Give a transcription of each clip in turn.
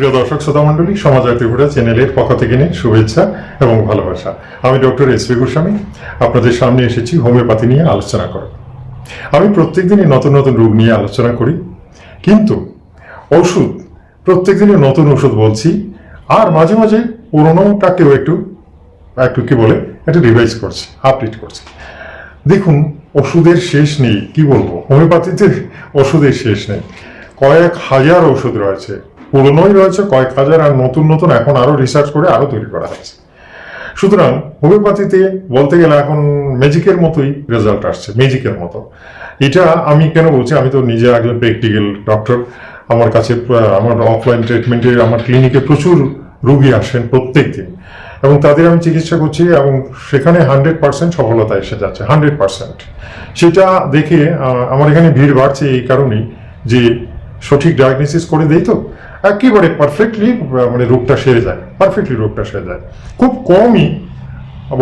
প্রিয় দর্শক, শ্রোতা মণ্ডলী সমাজ ত্রিপুরা চ্যানেলের পক্ষ থেকে নিয়ে শুভেচ্ছা এবং ভালোবাসা। আমি ডক্টর এস পি গোস্বামী, আপনাদের সামনে এসেছি হোমিওপ্যাথি নিয়ে আলোচনা করব আমি প্রত্যেক দিনই নতুন নতুন রোগ নিয়ে আলোচনা করি, কিন্তু ওষুধ প্রত্যেক দিনই নতুন ওষুধ বলছি, আর মাঝে মাঝে পুরোনোটাকেও একটু একটু কি বলে, একটু রিভাইজ করছি আপডেট করছি। দেখুন, ওষুধের শেষ নেই, কি বলব? হোমিওপ্যাথিতে ওষুধের শেষ নেই। কয়েক হাজার ওষুধ রয়েছে। পুরনোই রয়েছে কয়েক হাজার আর নতুন নতুন এখন আরও রিসার্চ করে আরও তৈরি করা হয়েছে। সুতরাং হোমিওপ্যাথিতে বলতে গেলে এখন ম্যাজিকের মতোই রেজাল্ট আসছে ম্যাজিকের মতো। এটা আমি কেন বলছি, আমি তো নিজে একজন প্র্যাকটিক্যাল ডক্টর আমার কাছে আমার অফলাইন ট্রিটমেন্টে আমার ক্লিনিকে প্রচুর রুগী আসেন প্রত্যেক দিন। এবং তাদের আমি চিকিৎসা করছি এবং সেখানে হান্ড্রেড পার্সেন্ট সফলতা এসে যাচ্ছে হান্ড্রেড পার্সেন্ট সেটা দেখে আমার এখানে ভিড় বাড়ছে এই কারণেই যে সঠিক ডায়াগনোসিস করে দেই তো। একেবারে পারফেক্টলি মানে রোগটা সেরে যায় পারফেক্টলি রোগটা সেরে যায়। খুব কমই,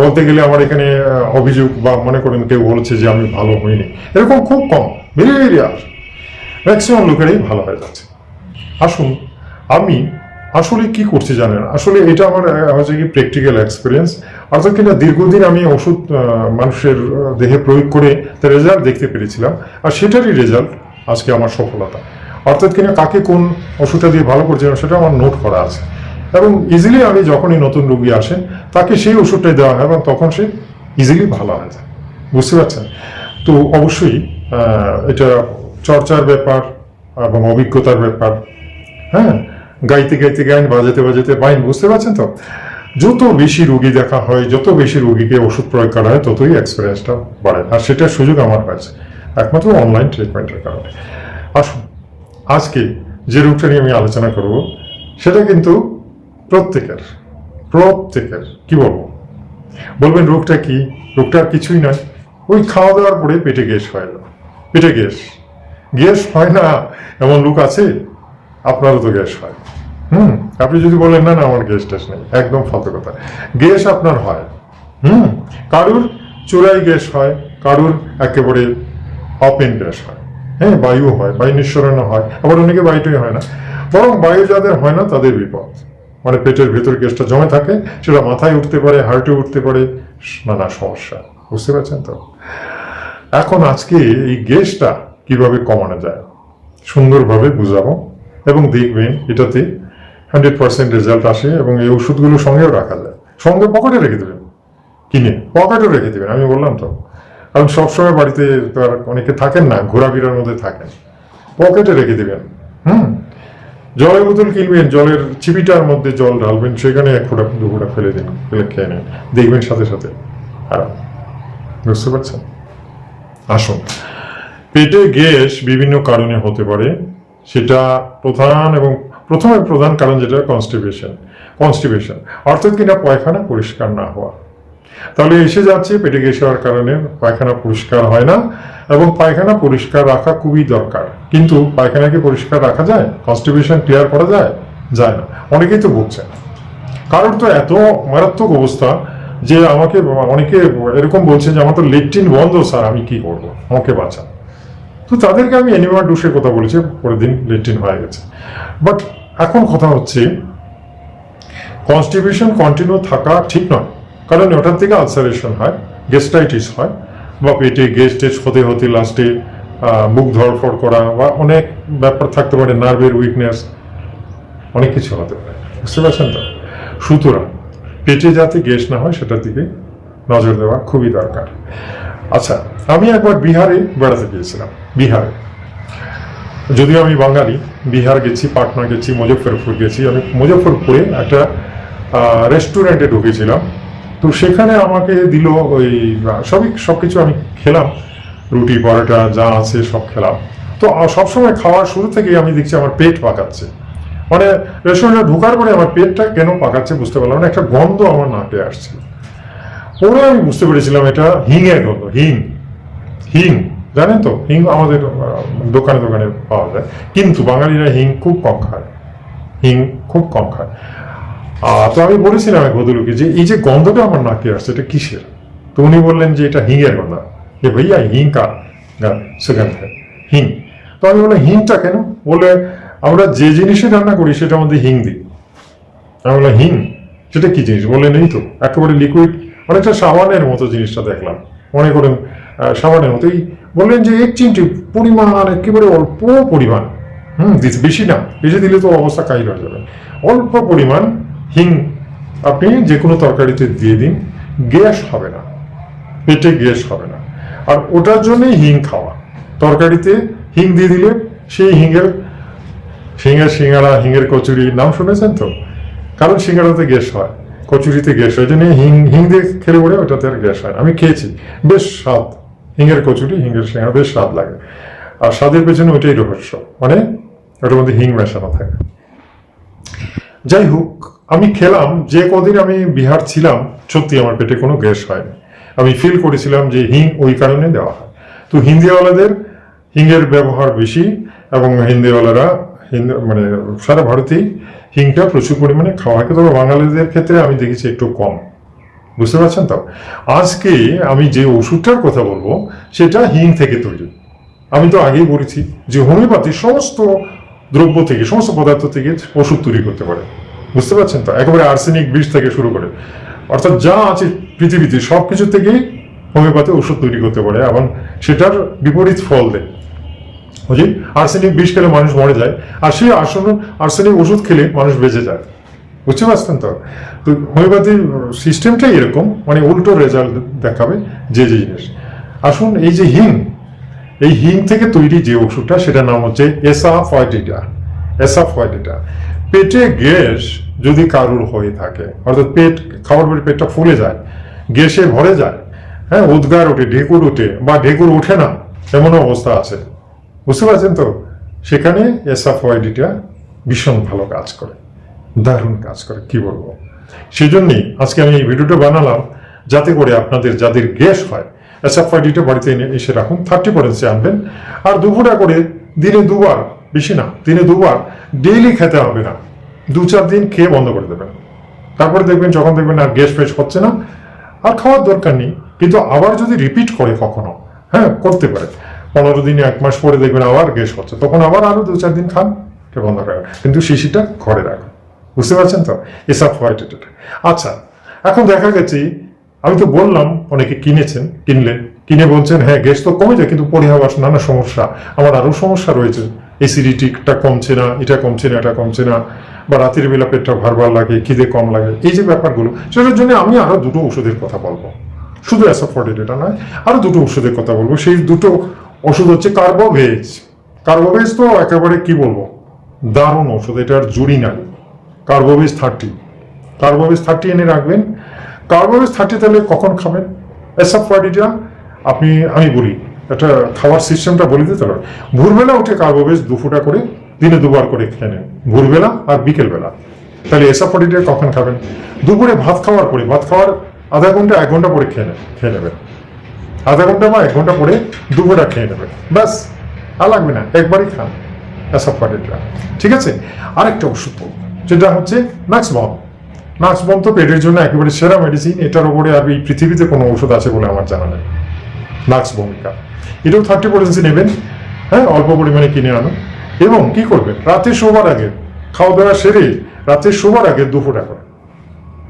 বলতে গেলে আমার এখানে অভিযোগ বা মনে করেন কেউ বলছে যে আমি ভালো হইনি। এরকম খুব কম ভেরি ভেরি আর ম্যাক্সিমাম লোকেরাই ভালো হয়ে যাচ্ছে। আসুন, আমি আসলে কি করছি জানেন? আসলে এটা আমার হচ্ছে কি প্র্যাকটিক্যাল এক্সপিরিয়েন্স অর্থাৎ কিনা দীর্ঘদিন আমি ওষুধ মানুষের দেহে প্রয়োগ করে তার রেজাল্ট দেখতে পেরেছিলাম। আর সেটারই রেজাল্ট আজকে আমার সফলতা। অর্থাৎ কিনা কাকে কোন ওষুধটা দিয়ে ভালো করছিলাম সেটা আমার নোট করা আছে। এবং ইজিলি আমি যখনই নতুন রুগী আসেন তাকে সেই ওষুধটাই দেওয়া হয় এবং তখন সে ইজিলি ভালো হয়ে যায়। বুঝতে পারছেন? তো অবশ্যই এটা চর্চার ব্যাপার এবং অভিজ্ঞতার ব্যাপার। হ্যাঁ? গাইতে গাইতে গাইন, বাজাতে বাজাতে বাইন, বুঝতে পারছেন তো? যত বেশি রুগী দেখা হয়, যত বেশি রুগীকে ওষুধ প্রয়োগ করা হয়, ততই এক্সপিরিয়েন্সটা বাড়ে। আর সেটার সুযোগ আমার হয়েছে একমাত্র অনলাইন ট্রিটমেন্টের কারণে। আসুন আজকে যে রোগটা নিয়ে আমি আলোচনা করব, সেটা কিন্তু প্রত্যেকের প্রত্যেকের, কি বলব? বলবেন, রোগটা কি? রোগটা কিছুই নয়। ওই খাওয়া দাওয়ার পরে পেটে গ্যাস হয় না। পেটে গ্যাস। গ্যাস হয় না, এমন লোক আছে? আপনারও তো গ্যাস হয়। হুম? আপনি যদি বলেন, না না, আমার গ্যাস ট্যাস নেই। একদম ফালতু কথা। গ্যাস আপনার হয়। হুম? কারুর চোরাই গ্যাস হয়, কারুর একেবারে অপেন গ্যাস হয়। হ্যাঁ বায়ু হয়, বায়ু নিঃসরণ হয়, আবার অনেকে বায়ুটাই হয় না। বরং বায়ু যাদের হয় না, তাদের বিপদ। মানে পেটের ভেতর গ্যাসটা জমে থাকে, সেটা মাথায় উঠতে পারে, হার্টে উঠতে পারে, নানা সমস্যা। বুঝতে পারছেন তো? এখন আজকে এই গ্যাসটা কীভাবে কমানো যায়? সুন্দরভাবে বুঝাবো। এবং দেখবেন এটাতে হান্ড্রেড পার্সেন্ট রেজাল্ট আসে এবং এই ওষুধগুলো সঙ্গেও রাখা যায়। সঙ্গে পকেটে রেখে দেবেন। কিনে, পকেটও রেখে দেবেন, আমি বললাম তো। কারণ সবসময় বাড়িতে তো আর অনেকে থাকেন না, ঘোরাফেরার মধ্যে থাকেন। পকেটে রেখে দেবেন, হুম? জলের বোতল কিনবেন, জলের চিপিটার মধ্যে জল ঢালবেন, সেখানে এক ফোঁটা, দু ফোঁটা ফেলে দিন, ফেলে খেয়ে নেন। দেখবেন সাথে সাথে। আরাম বুঝতে পারছেন? আসুন। পেটে গ্যাস বিভিন্ন কারণে হতে পারে। সেটা প্রধান এবং প্রথমে প্রধান কারণ যেটা কনস্টিপেশন কনস্টিপেশন অর্থাৎ কিনা পায়খানা পরিষ্কার না হওয়া। তাহলে এসে যাচ্ছে, পেটে গ্যাস হওয়ার কারণে পায়খানা পরিষ্কার হয় না এবং পায়খানা পরিষ্কার রাখা খুবই দরকার। কিন্তু পায়খানাকে পরিষ্কার রাখা যায়? কনস্টিপেশন ক্লিয়ার করা যায়? যায় না। অনেকেই তো ভুগছে কারোর তো এত মারাত্মক অবস্থা যে আমাকে, অনেকে এরকম বলছে যে আমার তো লেট্রিন বন্ধ, স্যার, আমি কি করব? আমাকে বাঁচান। তো তাদেরকে আমি অ্যানিমা ডুসের কথা বলেছি, পরের দিন লেট্রিন হয়ে গেছে। বাট এখন কথা হচ্ছে কনস্টিপেশন কন্টিনিউ থাকা ঠিক নয়। কারণ ওটার থেকে আলসারেশন হয় গেস্টাইটিস হয়, বা পেটে গ্যাস টেস হতে হতে লাস্টে মুখ ধরফড় করা, বা অনেক ব্যাপার থাকতে পারে নার্ভের উইকনেস অনেক কিছু হতে পারে। বুঝতে পারছেন তো? সুতরাং, পেটে যাতে গ্যাস না হয়, সেটার দিকে নজর দেওয়া খুবই দরকার। আচ্ছা আমি একবার বিহারে বেড়াতে গিয়েছিলাম, বিহারে। যদিও আমি বাঙালি, বিহার গেছি, পাটনা গেছি, মুজফ্ফরপুর গেছি। আমি মুজফ্ফরপুরে একটা রেস্টুরেন্টে ঢুকেছিলাম। তো সেখানে আমাকে দিল ওই, সবই সব কিছু আমি খেলাম। রুটি, পরোটা, যা আছে সব খেলাম। তো সবসময় খাওয়ার শুরু থেকেই আমি দেখছি আমার পেট পাকাচ্ছে। মানে রেস্টুরেন্টে ঢোকার পরে আমার পেটটা কেন পাকাচ্ছে বুঝতে পারলাম না, একটা গন্ধ আমার নাকে আসছে। পরে আমি বুঝতে পেরেছিলাম এটা হিংয়ের গন্ধ, হিং হিং, জানেন তো? হিং আমাদের দোকানে দোকানে পাওয়া যায়। কিন্তু বাঙালিরা হিং খুব কম খায়। হিং খুব কম খায়। তো আমি বলেছিলাম এক ভদ্রলোকে যে এই যে গন্ধটা আমার নাকে আসছে এটা কিসের? তো উনি বললেন যে এটা হিংয়ের গন্ধ। যে ভাইয়া হিং কা সুগন্ধ হ্যাঁ, হিং। তো আমি বললাম হিংটা কেন? বলে আমরা যে জিনিসে রান্না করি সেটা আমাদের হিং দিই। আমি বললাম হিং? সেটা কি জিনিস? বললেন এই তো একেবারে লিকুইড অনেকটা সাবানের মতো জিনিসটা দেখলাম। মনে করেন সাবানের মতো এই বললেন যে এক চিমটি পরিমাণ একেবারে অল্প পরিমাণ। হুম বেশি না। বেশি দিলে তো অবস্থা কাহিল হয়ে যাবে। অল্প পরিমাণ হিং, আপনি যে কোনো তরকারিতে দিয়ে দিন, গ্যাস হবে না, পেটে গ্যাস হবে না। আর ওটার জন্যই হিং খাওয়া। তরকারিতে হিং দিয়ে দিলে সেই হিঙের হিঙের সিঙ্গারা হিঙের কচুরি, নাম শুনেছেন তো? কারণ সিঙ্গারাতে গ্যাস হয়, কচুরিতে গ্যাস হয় জন্য হিং হিং দিয়ে খেলে পড়ে ওটাতে আর গ্যাস হয়। আমি খেয়েছি, বেশ স্বাদ। হিঙের কচুরি, হিঙের সিঙ্গারা বেশ স্বাদ লাগে। আর স্বাদের পেছনে ওইটাই রহস্য মানে ওটার মধ্যে হিং মেশানো থাকে। যাই হোক আমি খেলাম, যে কদিন আমি বিহার ছিলাম, সত্যি আমার পেটে কোনো গ্যাস হয়নি। আমি ফিল করেছিলাম যে হিং ওই কারণে দেওয়া হয়। তো হিন্দিওয়ালাদের, হিংয়ের ব্যবহার বেশি এবং হিন্দিওয়ালারা, হিন্দি মানে সারা ভারতেই হিংটা প্রচুর পরিমাণে খাওয়া হয়। তবে বাঙালিদের ক্ষেত্রে আমি দেখেছি একটু কম। বুঝতে পারছেন তো? আজকে আমি যে ওষুধটার কথা বলব, সেটা হিং থেকে তৈরি। আমি তো আগেই বলেছি যে হোমিওপ্যাথি সমস্ত দ্রব্য থেকে, সমস্ত পদার্থ থেকে ওষুধ তৈরি করতে পারে। বুঝতে পারছেন তো? একেবারে আর্সেনিক বিষ থেকে শুরু করে। অর্থাৎ যা আছে পৃথিবীতে সব কিছু থেকেই হোমিওপ্যাথি ওষুধ তৈরি করতে পারে, এবং সেটার বিপরীত ফল দেয়। বুঝলি? আর্সেনিক বিষ খেলে মানুষ মরে যায়, আর সেই আসন আর্সেনিক ওষুধ খেলে মানুষ বেঁচে যায়। বুঝতে পারছেন তো? তো হোমিওপ্যাথির সিস্টেমটাই এরকম মানে উল্টো রেজাল্ট দেখাবে যে যে জিনিস। আসুন, এই যে হিং, এই হিং থেকে তৈরি যে ওষুধটা সেটার নাম হচ্ছে এসা ফয়ডিটা এসা ফয়ডিটা পেটে গ্যাস যদি কারুর হয়ে থাকে, অর্থাৎ পেট, খাবার পরে পেটটা ফুলে যায়, গ্যাসে ভরে যায় হ্যাঁ উদ্গার ওঠে, ঢেকুর ওঠে, বা ঢেকুর ওঠে না এমনও অবস্থা আছে। বুঝতে পারছেন তো? সেখানে এসাফওয়াইডিটা ভীষণ ভালো কাজ করে, দারুণ কাজ করে, কি বলব? সেজন্যই আজকে আমি এই ভিডিওটা বানালাম, যাতে করে আপনাদের যাদের গ্যাস হয় এসাফওয়াইডিটা বাড়িতে এনে এসে রাখুন থার্টি পারেন্সে আনবেন, আর দুপুরা করে দিনে দুবার বেশি না, দিনে দুবার ডেইলি খেতে হবে না। দু চার দিন খেয়ে বন্ধ করে দেবেন। তারপরে দেখবেন যখন দেখবেন আর গ্যাস ফ্যাস হচ্ছে না, আর খাওয়ার দরকার নেই। কিন্তু আবার যদি রিপিট করে কখনো হ্যাঁ করতে পারে। পনেরো দিন এক মাস পরে দেখবেন আবার গ্যাস হচ্ছে। তখন আবার আরও দু চার দিন খান এটা বন্ধ করে কিন্তু শিশিটা ঘরে রাখুন। বুঝতে পারছেন তো? এসব আচ্ছা এখন দেখা গেছে, আমি তো বললাম, অনেকে কিনেছেন, কিনলেন। কিনে বলছেন হ্যাঁ গ্যাস তো কমে যায়, কিন্তু পরিহাবাস নানা সমস্যা। আমার আরও সমস্যা রয়েছে। এসিডিটিটা কমছে না, এটা কমছে না, এটা কমছে না, বা রাতের বেলা পেটটা ভারবার লাগে, খিদে কম লাগে, এই যে ব্যাপারগুলো, সেটার জন্য আমি আরও দুটো ওষুধের কথা বলব। শুধু অ্যাসাফোর্ডেড এটা নয়, আরও দুটো ওষুধের কথা বলব। সেই দুটো ওষুধ হচ্ছে কার্বোভেজ কার্বোভেজ তো একেবারে কি বলব? দারুণ ওষুধ, এটার জুড়ি নাই। কার্বোভেজ থার্টি কার্বোভেজ থার্টি এনে রাখবেন। কার্বোভেজ থার্টি তাহলে কখন খাবেন? অ্যাসাফোর্ডিটা আপনি, আমি বলি এটা খাওয়ার সিস্টেমটা বলে দিতে পারবেন ভোরবেলা উঠে কার্বোভেজ দু ফুটা করে দিনে দুবার করে খেয়ে নেন। ভোরবেলা আর বিকেলবেলা। তাহলে এসাফোর্ডিটা কখন খাবেন? দুপুরে ভাত খাওয়ার পরে, ভাত খাওয়ার আধা ঘণ্টা, এক ঘণ্টা পরে খেয়ে নেন খেয়ে নেবেন। আধা ঘণ্টা বা এক ঘণ্টা পরে দুপুরটা খেয়ে নেবেন। ব্যাস, আর লাগবে না, একবারই খান অ্যাসাফোর্ডিটা ঠিক আছে? আরেকটা ওষুধ যেটা হচ্ছে নাক্স বম নাক্স বম তো পেটের জন্য একেবারে সেরা মেডিসিন এটার উপরে আর এই পৃথিবীতে কোনো ওষুধ আছে বলে আমার জানা নেই। নাক্স ভূমিকা এটাও থার্টি পার্সেন্ট নেবেন হ্যাঁ অল্প পরিমাণে কিনে আনুন। এবং কি করবেন? রাতে শোবার আগে, খাওয়া দাওয়া সেরে রাতে শোবার আগে দুপুরটা করে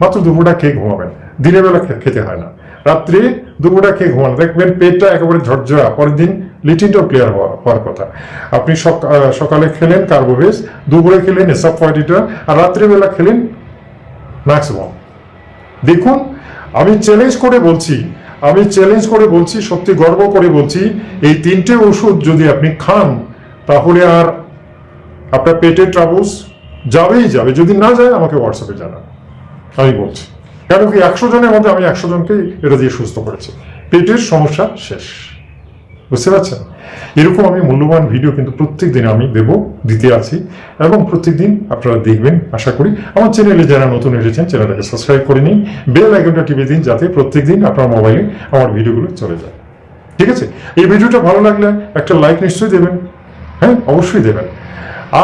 মাত্র দুপুরটা খেয়ে ঘুমাবেন। দিনের বেলা খেতে হয় না। রাত্রে দুপুরটা খেয়ে ঘুমান। দেখবেন পেটটা একেবারে ঝরঝরা। পরের দিন লিটিনটাও ক্লিয়ার হওয়া হওয়ার কথা। আপনি সকালে খেলেন কার্বোভেজ দুপুরে খেলেন এসব ফয়েডিটা আর রাত্রিবেলা খেলেন ম্যাক্সিমাম দেখুন, আমি চ্যালেঞ্জ করে বলছি আমি চ্যালেঞ্জ করে বলছি, সত্যি গর্ব করে বলছি, এই তিনটে ওষুধ যদি আপনি খান, তাহলে আর আপনার পেটের ট্রাবলস যাবেই যাবে। যদি না যায়, আমাকে হোয়াটসঅ্যাপে জানান। আমি বলছি। কেন কি একশো জনের মধ্যে আমি একশো জনকে এটা দিয়ে সুস্থ করেছি। পেটের সমস্যা শেষ। বুঝতে পারছেন? এরকম আমি মূল্যবান ভিডিও কিন্তু প্রত্যেক দিন আমি দেব, দিতে আছি। এবং প্রত্যেক দিন আপনারা দেখবেন, আশা করি। আমার চ্যানেলে যারা নতুন এসেছেন চ্যানেলটাকে সাবস্ক্রাইব করে নিন। বেল আইকনটা টিপে দিন যাতে প্রত্যেক দিন আপনার মোবাইলে আমার ভিডিওগুলো চলে যায়। ঠিক আছে? এই ভিডিওটা ভালো লাগলে একটা লাইক নিশ্চয়ই দেবেন। হ্যাঁ অবশ্যই দেবেন।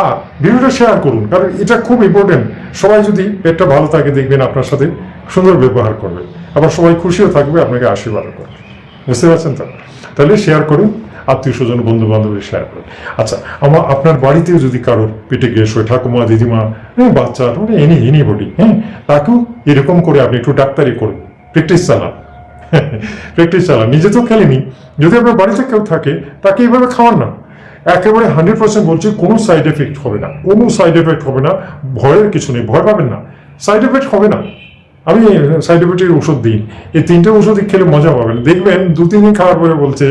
আর ভিডিওটা শেয়ার করুন, কারণ এটা খুব ইম্পর্টেন্ট সবাই যদি পেটটা ভালো থাকে, দেখবেন আপনার সাথে সুন্দর ব্যবহার করবে। আবার সবাই খুশিও থাকবে, আপনাকে আশীর্বাদ করবে। বুঝতে পারছেন তো? তাহলে শেয়ার করুন আত্মীয় স্বজন বন্ধু বান্ধবের শেয়ার করেন। আচ্ছা আমার, আপনার বাড়িতেও যদি কারোর পেটে গ্যাস হয় ঠাকুমা দিদিমা হ্যাঁ বাচ্চা মানে এনি এনি বডি হ্যাঁ তাকেও এরকম করে আপনি একটু ডাক্তারি করুন। প্র্যাকটিস চালান। প্র্যাকটিস চালান। নিজে তো খেলেনি যদি আপনার বাড়িতে কেউ থাকে, তাকে এইভাবে খাওয়ান না। একেবারে হান্ড্রেড পার্সেন্ট বলছি, কোনো সাইড এফেক্ট হবে না। কোনো সাইড এফেক্ট হবে না। ভয়ের কিছু নেই। ভয় পাবেন না। সাইড এফেক্ট হবে না। আমি সাইড এফেক্টের ওষুধ দিই। এই তিনটে ওষুধই খেলে মজা পাবেন। দেখবেন দু, তিন দিন খাওয়ার পরে বলছে,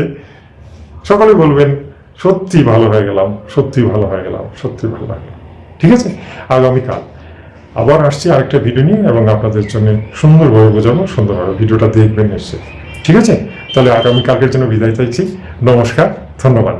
সকালে বলবেন, সত্যি ভালো হয়ে গেলাম, সত্যি ভালো হয়ে গেলাম, সত্যি ভালো হয়ে গেলাম। ঠিক আছে? আগামীকাল আবার আসছি আরেকটা ভিডিও নিয়ে এবং আপনাদের জন্য সুন্দরভাবে বোঝাবো, সুন্দরভাবে ভিডিওটা দেখবেন নিশ্চয়ই। ঠিক আছে? তাহলে আগামীকালকের জন্য বিদায় চাইছি। নমস্কার, ধন্যবাদ।